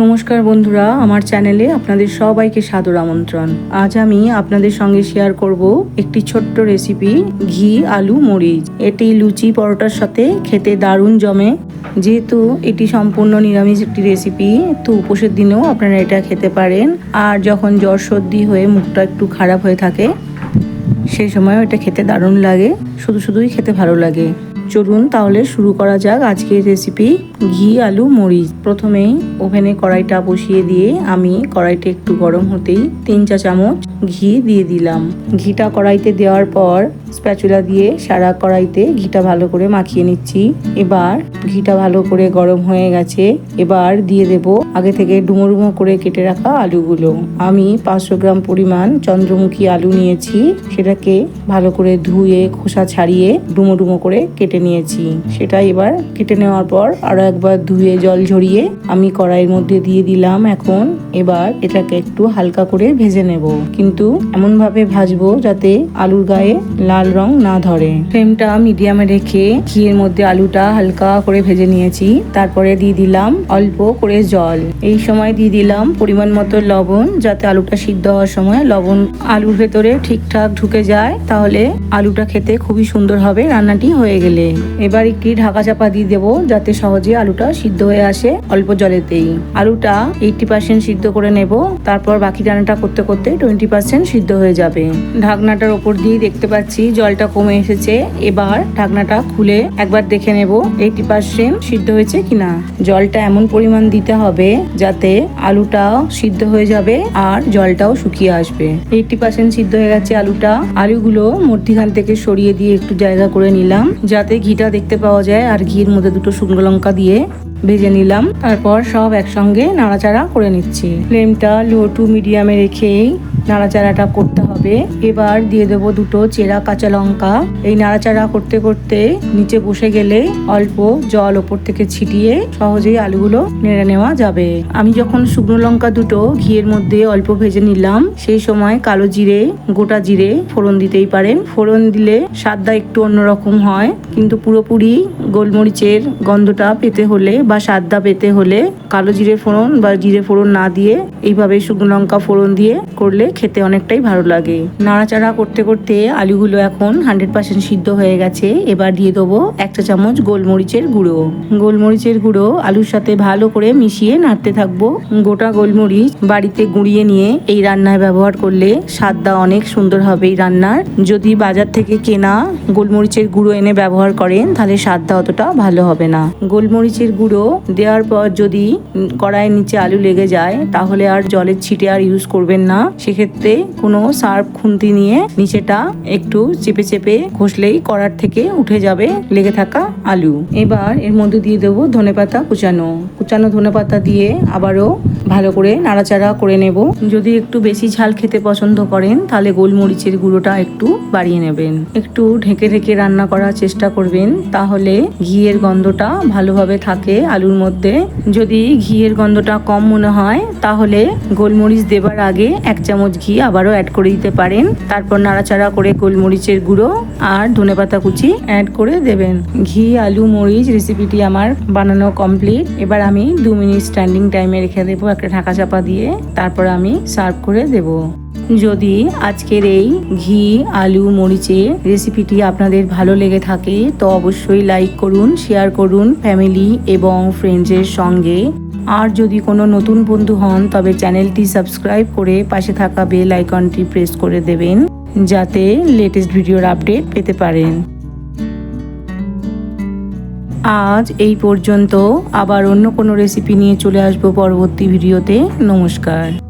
নমস্কার বন্ধুরা, আমার চ্যানেলে আপনাদের সবাইকে সাদর আমন্ত্রণ। আজ আমি আপনাদের সঙ্গে শেয়ার করব একটি ছোট্ট রেসিপি ঘি, আলু, মরিচ। এটি লুচি, পরোটার সাথে খেতে দারুণ জমে। যেহেতু এটি সম্পূর্ণ নিরামিষ একটি রেসিপি তো উপোসের দিনেও আপনারা এটা খেতে পারেন। আর যখন জ্বর সর্দি হয়ে মুখটা একটু খারাপ হয়ে থাকে, সেই সময়ও এটা খেতে দারুণ লাগে। শুধু শুধুই খেতে ভালো লাগে। চলুন তাহলে শুরু করা যাক আজকের রেসিপি ঘি, আলু, মরিচ। প্রথমেই ওভেনে কড়াইটা বসিয়ে দিয়ে আমি কড়াইটা একটু গরম হতেই তিন চা চামচ ঘি দিয়ে দিলাম। ঘিটা কড়াইতে দেওয়ার পর স্প্যাচুলা দিয়ে সারা কড়াইতে ঘিটা ভালো করে মাখিয়ে নিচ্ছি। এবার ঘিটা ভালো করে গরম হয়ে গেছে। এবার দিয়ে দেব আগে থেকে ডুমো ডুমো করে কেটে রাখা আলুগুলো। আমি পাঁচশো গ্রাম পরিমাণ চন্দ্রমুখী আলু নিয়েছি। সেটাকে ভালো করে ধুয়ে, খোসা ছাড়িয়ে ডুমো ডুমো করে কেটে নিয়েছি। সেটা এবার কেটে নেওয়ার পর আরও একবার ধুয়ে, জল ঝরিয়ে আমি কড়াইয়ের মধ্যে দিয়ে দিলাম। এখন এবার এটাকে একটু হালকা করে ভেজে নেব। কিন্তু এমন ভাবে ভাজবো যাতে আলুর গায়ে লাল রং না ধরে। ফ্লেমটা মিডিয়ামে রেখে ঘিয়ের মধ্যে আলুটা হালকা করে ভেজে নিয়েছি। তারপরে দিয়ে দিলাম অল্প করে জল। এই সময় দিয়ে দিলাম পরিমাণ মতো লবণ যাতে আলুটা সিদ্ধ হওয়ার সময় লবণ আলুর ভেতরে ঠিকঠাক ঢুকে যায়। তাহলে আলুটা খেতে খুবই সুন্দর হবে রান্নাটি হয়ে গেলে। এবার একটি ঢাকা চাপা দিয়ে দেবো যাতে সহজে আলুটা সিদ্ধ হয়ে আসে অল্প জলেতেই। আলুটা এইটটি পার্সেন্ট সিদ্ধ করে নেব। তারপর বাকি রান্নাটা করতে করতে টোয়েন্টি পার্সেন্ট সিদ্ধ হয়ে যাবে। ঢাকনাটার ওপর দিয়ে দেখতে পাচ্ছি জলটা কমে এসেছে। এবার ঢাকনাটা খুলে একবার দেখে নেব এইটি পার্সেন্ট সিদ্ধ হয়েছে কিনা। জলটা এমন পরিমাণ দিতে হবে যাতে আলুটাও সিদ্ধ হয়ে যাবে আর জলটাও শুকিয়ে আসবে। এইটি পার্সেন্ট সিদ্ধ হয়ে গেছে আলুটা। আলুগুলো মধ্যিখান থেকে সরিয়ে দিয়ে একটু জায়গা করে নিলাম। যাতে ঘিটা দেখতে পাওয়া যায় আর ঘির মধ্যে দুটো শুকনো লঙ্কা দিয়ে ভেজে নিলাম। তারপর সব একসঙ্গে নাড়াচাড়া করে নিচ্ছি। ফ্লেমটা লো টু মিডিয়ামে রেখেই নাড়াচাড়াটা করতে হবে। এবার দিয়ে দেবো দুটো চেরা কাঁচা লঙ্কা। এই নাড়াচাড়া করতে করতে নিচে বসে গেলে অল্প জল ওপর থেকে ছিটিয়ে সহজেই আলুগুলো নেড়ে নেওয়া যাবে। আমি যখন শুকনো লঙ্কা দুটো ঘিয়ের মধ্যে অল্প ভেজে নিলাম, সেই সময় কালো জিরে, গোটা জিরে ফোড়ন দিতেই পারেন। ফোড়ন দিলে স্বাদটা একটু অন্যরকম হয়, কিন্তু পুরোপুরি গোলমরিচের গন্ধটা পেতে হলে বা স্বাদটা পেতে হলে কালো জিরে ফোড়ন বা জিরে ফোড়ন না দিয়ে এইভাবে শুকনো লঙ্কা ফোড়ন দিয়ে করলে খেতে অনেকটাই ভালো লাগে। নাড়াচাড়া করতে করতে আলুগুলো এখন হান্ড্রেড পার্সেন্ট সিদ্ধ হয়ে গেছে। এবার দিয়ে দেবো এক চা চামচ গোলমরিচের গুঁড়ো। গোলমরিচের গুঁড়ো আলুর সাথে ভালো করে মিশিয়ে নাড়তে থাকব। গোটা গোলমরিচ বাড়িতে গুঁড়িয়ে নিয়ে এই রান্নায় ব্যবহার করলে স্বাদটা অনেক সুন্দর হবে এই রান্নার। যদি বাজার থেকে কেনা গোলমরিচের গুঁড়ো এনে ব্যবহার করেন, তাহলে স্বাদটা অতটা ভালো হবে না। গোলমরিচের গুঁড়ো দেওয়ার পর যদি কড়াইয়ের নিচে আলু লেগে যায়, তাহলে আর জলের ছিটে আর ইউজ করবেন না। সেক্ষেত্রে কোনো সার্ফ খুন্তি নিয়ে নিচেটা একটু চেপে চেপে ঘষলেই কড়ার থেকে উঠে যাবে লেগে থাকা আলু। এবার এর মধ্যে দিয়ে দেবো ধনে পাতা কুচানো। কুচানো ধনে পাতা দিয়ে আবারও ভালো করে নাড়াচাড়া করে নেব। যদি একটু বেশি ঝাল খেতে পছন্দ করেন, তাহলে গোলমরিচের গুঁড়োটা একটু বাড়িয়ে নেবেন। একটু ঢেকে ঢেকে রান্না করার চেষ্টা করবেন, তাহলে ঘিয়ের গন্ধটা ভালোভাবে থাকে আলুর মধ্যে। যদি ঘিয়ের গন্ধটা কম মনে হয়, তাহলে গোলমরিচ দেবার আগে এক চামচ ঘি আবারও অ্যাড করে দিতে পারেন। তারপর নাড়াচাড়া করে গোলমরিচের গুঁড়ো আর ধনেপাতা কুচি অ্যাড করে দেবেন। ঘি, আলু, মরিচ রেসিপিটি আমার বানানো কমপ্লিট এবার আমি দু মিনিট স্ট্যান্ডিং টাইমে রেখে দেবো একটা ঢাকা চাপা দিয়ে তারপর আমি সার্ভ করে দেবো। যদি আজকের এই ঘি, আলু, মরিচের রেসিপিটি আপনাদের ভালো লেগে থাকে, তো অবশ্যই লাইক করুন, শেয়ার করুন ফ্যামিলি এবং ফ্রেন্ডসের সঙ্গে। আর যদি কোনো নতুন বন্ধু হন, তবে চ্যানেলটি সাবস্ক্রাইব করে পাশে থাকা বেল আইকনটি প্রেস করে দেবেন, যাতে লেটেস্ট ভিডিওর আপডেট পেতে পারেন। আজ এই পর্যন্ত আবার অন্য কোনো রেসিপি নিয়ে চলে আসব পরবর্তী ভিডিওতে নমস্কার।